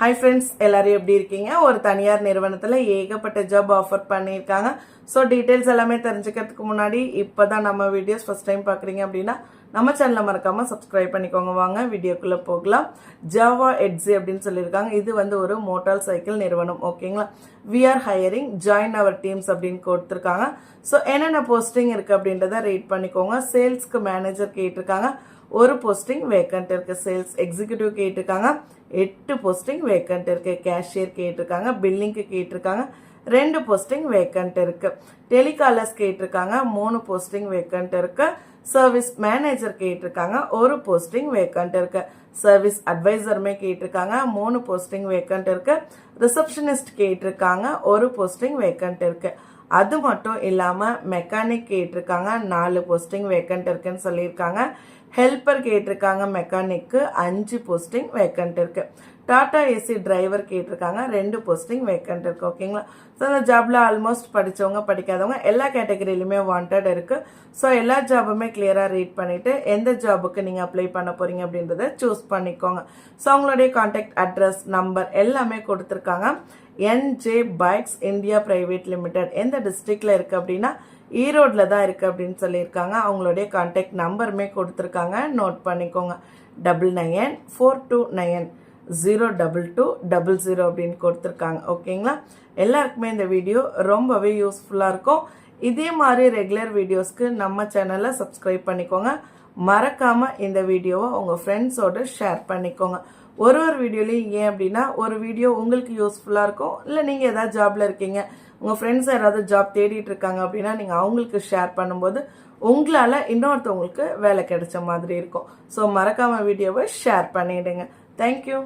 Hi friends எல்லாரும் எப்படி இருக்கீங்க? ஒரு தனியார் நிறுவனத்தில் ஏகப்பட்ட ஜாப் ஆஃபர் பண்ணியிருக்காங்க. ஸோ டீட்டெயில்ஸ் எல்லாமே தெரிஞ்சுக்கிறதுக்கு முன்னாடி இப்போ தான் நம்ம வீடியோஸ் ஃபஸ்ட் டைம் பார்க்குறீங்க அப்படின்னா நம்ம சேனலை மறக்காமல் சப்ஸ்கிரைப் பண்ணிக்கோங்க. வாங்க வீடியோக்குள்ளே போகலாம். ஜாவா எட்ஸி அப்படின்னு சொல்லியிருக்காங்க. இது வந்து ஒரு மோட்டார் சைக்கிள் நிறுவனம் ஓகேங்களா we are hiring join our teams அப்படின்னு கொடுத்துருக்காங்க. ஸோ என்னென்ன போஸ்டிங் இருக்குது அப்படின்றத ரீட் பண்ணிக்கோங்க. சேல்ஸ்க்கு மேனேஜர் கேட்டிருக்காங்க. ஒரு போஸ்டிங் வேக்கண்ட் இருக்கு. சேல்ஸ் எக்ஸிக்யூட்டிவ் கேட்டிருக்காங்க. எட்டு போஸ்டிங் வேக்கண்ட் இருக்கு. கேஷியர் கேட்டிருக்காங்க. பில்லிங்க்கு கேட்டிருக்காங்க. ரெண்டு போஸ்டிங் வேக்கண்ட் இருக்கு. டெலிகாலர்ஸ் கேட்டிருக்காங்க. மூணு போஸ்டிங் வேக்கண்ட் இருக்கு. சர்வீஸ் மேனேஜர் கேட்டிருக்காங்க. ஒரு போஸ்டிங் வேக்கண்ட் இருக்கு. சர்வீஸ் அட்வைசருமே கேட்டிருக்காங்க. மூணு போஸ்டிங் வேக்கண்ட் இருக்கு. ரிசப்ஷனிஸ்ட் கேட்டிருக்காங்க. ஒரு போஸ்டிங் வேக்கண்ட் இருக்கு. அது மட்டும் இல்லாமல் மெக்கானிக் கேட்டிருக்காங்க. நாலு போஸ்டிங் வேக்கண்ட் இருக்குன்னு சொல்லியிருக்காங்க. ஹெல்ப்பர் கேட்டிருக்காங்க மெக்கானிக்கு அஞ்சு போஸ்டிங் வேக்கண்ட் இருக்குது டாடா ஏசி டிரைவர் கேட்டிருக்காங்க. ரெண்டு போஸ்டிங் வேக்கண்ட் இருக்கு ஓகேங்களா ஸோ அந்த ஜாப்ல ஆல்மோஸ்ட் படித்தவங்க படிக்காதவங்க எல்லா கேட்டகரியிலுமே வாண்டட் இருக்கு. ஸோ எல்லா ஜாபுமே கிளியராக ரீட் பண்ணிட்டு எந்த ஜாபுக்கு நீங்கள் அப்ளை பண்ண போறீங்க அப்படின்றத சூஸ் பண்ணிக்கோங்க. ஸோ அவங்களுடைய கான்டாக்ட் அட்ரஸ் நம்பர் எல்லாமே கொடுத்துருக்காங்க. NJ bikes India private limited எந்த டிஸ்ட்ரிக்ட்ல இருக்கு அப்படின்னா ஈரோட்டில் தான் இருக்குது அப்படின்னு சொல்லியிருக்காங்க. அவங்களுடைய கான்டாக்ட் நம்பருமே கொடுத்துருக்காங்க. நோட் பண்ணிக்கோங்க. Double nine four two nine zero double two double zero அப்படின்னு கொடுத்துருக்காங்க. ஓகேங்களா? எல்லாருக்குமே இந்த வீடியோ ரொம்பவே யூஸ்ஃபுல்லாக இருக்கும். இதே மாதிரி ரெகுலர் வீடியோஸ்க்கு நம்ம சேனலை சப்ஸ்கிரைப் பண்ணிக்கோங்க. மறக்காமல் இந்த வீடியோவை உங்கள் ஃப்ரெண்ட்ஸோடு ஷேர் பண்ணிக்கோங்க. ஒரு ஒரு வீடியோலையும் ஏன் அப்படின்னா ஒரு வீடியோ உங்களுக்கு யூஸ்ஃபுல்லாக இருக்கும். இல்லை நீங்கள் ஏதாவது ஜாபில் இருக்கீங்க உங்கள் ஃப்ரெண்ட்ஸ் யாராவது ஜாப் தேடிட்டு இருக்காங்க அப்படின்னா நீங்கள் அவங்களுக்கு ஷேர் பண்ணும்போது உங்களால் இன்னொருத்தவங்களுக்கு வேலை கிடைச்ச மாதிரி இருக்கும். ஸோ மறக்காமல் வீடியோவை ஷேர் பண்ணிவிடுங்க தேங்க்யூ